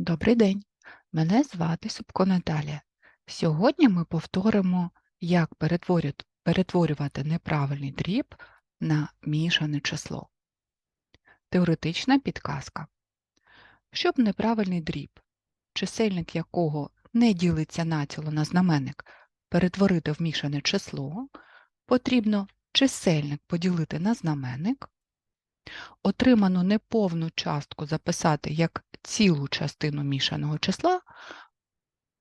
Добрий день, мене звати Супко Наталія. Сьогодні ми повторимо, як перетворювати неправильний дріб на мішане число. Теоретична підказка. Щоб неправильний дріб, чисельник якого не ділиться націло на знаменник, перетворити в мішане число, потрібно чисельник поділити на знаменник, отриману неповну частку записати як цілу частину мішаного числа,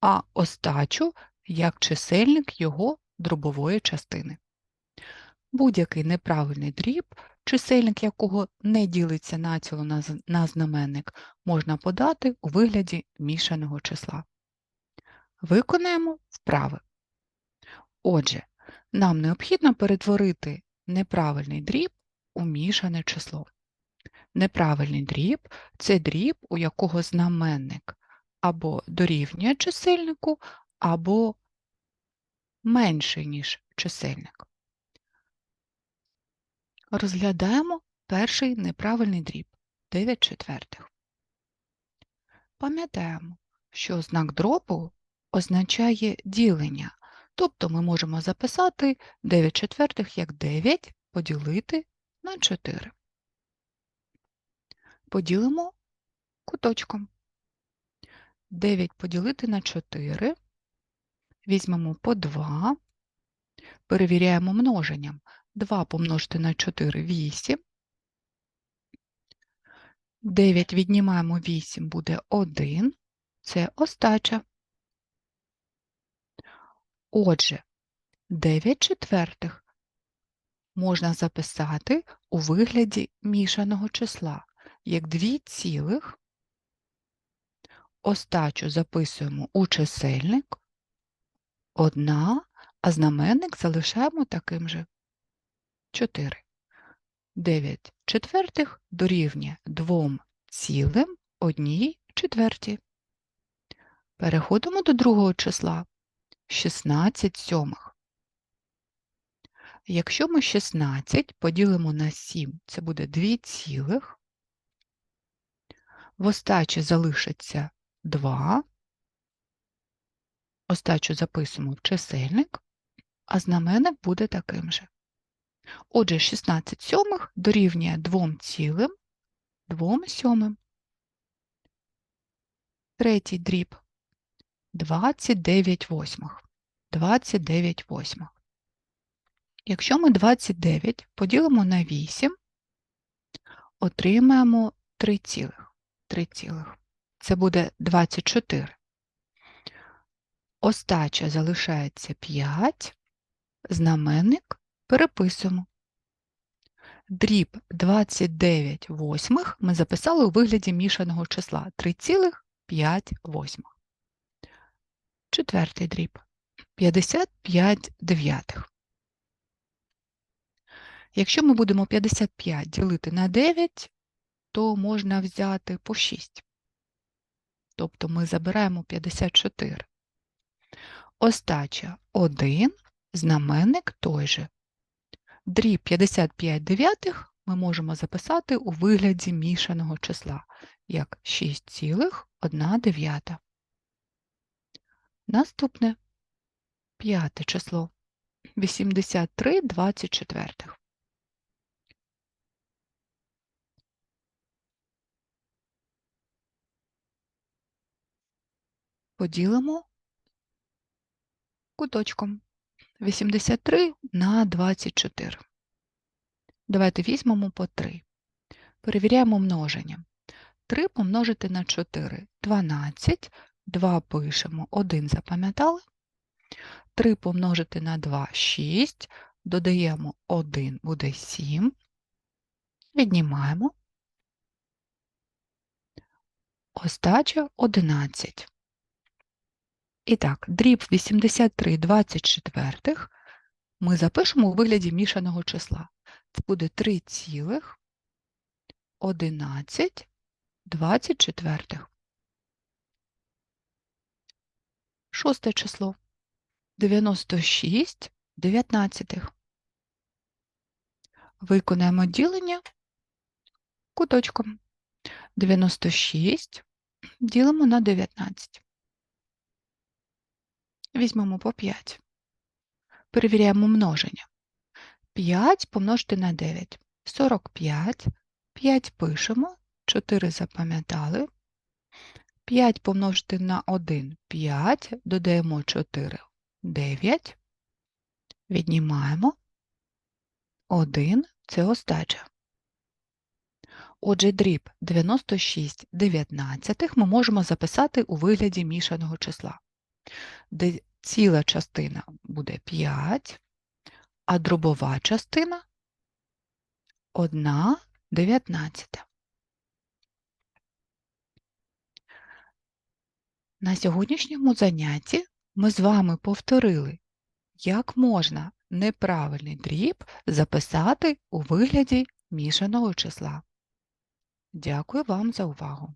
а остачу як чисельник його дробової частини. Будь-який неправильний дріб, чисельник якого не ділиться націло на на знаменник, можна подати у вигляді мішаного числа. Виконаємо вправи. Отже, нам необхідно перетворити неправильний дріб у мішане число. Неправильний дріб це дріб, у якого знаменник або дорівнює чисельнику, або менший, ніж чисельник. Розглядаємо перший неправильний дріб 9 четвертих. Пам'ятаємо, що знак дробу означає ділення, тобто ми можемо записати 9 четвертих як 9 поділити на 4 поділимо куточком. 9 поділити на 4. Візьмемо по 2. Перевіряємо множенням. 2 помножити на 4 – 8. 9 віднімаємо 8 буде 1. Це остача. Отже, 9 четвертих можна записати у вигляді мішаного числа як 2 цілих. Остачу записуємо у чисельник, одна, а знаменник залишаємо таким же 4. 9 четвертих дорівнює 2 цілим 1 четверті. Переходимо до другого числа 16 сьомих. Якщо ми 16 поділимо на 7, це буде 2 цілих, в остачі залишиться 2, остачу записуємо в чисельник, а знаменник буде таким же. Отже, 16 сьомих дорівнює 2 цілим 2 сьомим. Третій дріб 29 восьмих. 29 восьмих. Якщо ми 29 поділимо на 8, отримаємо 3 цілих. 3 цілих. Це буде 24. Остача залишається 5, знаменник переписуємо. Дріб 29 восьмих ми записали у вигляді мішаного числа 3,5 восьмих. Четвертий дріб 55 дев'ятих. Якщо ми будемо 55 ділити на 9, то можна взяти по 6. Тобто ми забираємо 54. Остача 1, знаменник той же. Дріб 55 дев'ятих ми можемо записати у вигляді мішаного числа, як 6,1 дев'ята. Наступне п'яте число 83 24. Поділимо куточком 83 на 24. Давайте візьмемо по 3. Перевіряємо множення. 3 помножити на 4 – 12. 2 пишемо, 1 запам'ятали. 3 помножити на 2 – 6. Додаємо 1, буде 7. Віднімаємо. Остача 11. І так, дріб 83 24 ми запишемо у вигляді мішаного числа. Це буде 3 цілих 11 24. Шосте число 96 19. Виконаємо ділення куточком. 96 ділимо на 19. Візьмемо по 5. Перевіряємо множення. 5 помножити на 9. 45. 5 пишемо, 4 запам'ятали. 5 помножити на 1 – 5, додаємо 4 – 9, віднімаємо 1 – це остача. Отже, дріб 96 дев'ятнадцятих ми можемо записати у вигляді мішаного числа, ціла частина буде 5, а дробова частина 1 дев'ятнадцята. На сьогоднішньому занятті ми з вами повторили, як можна неправильний дріб записати у вигляді мішаного числа. Дякую вам за увагу!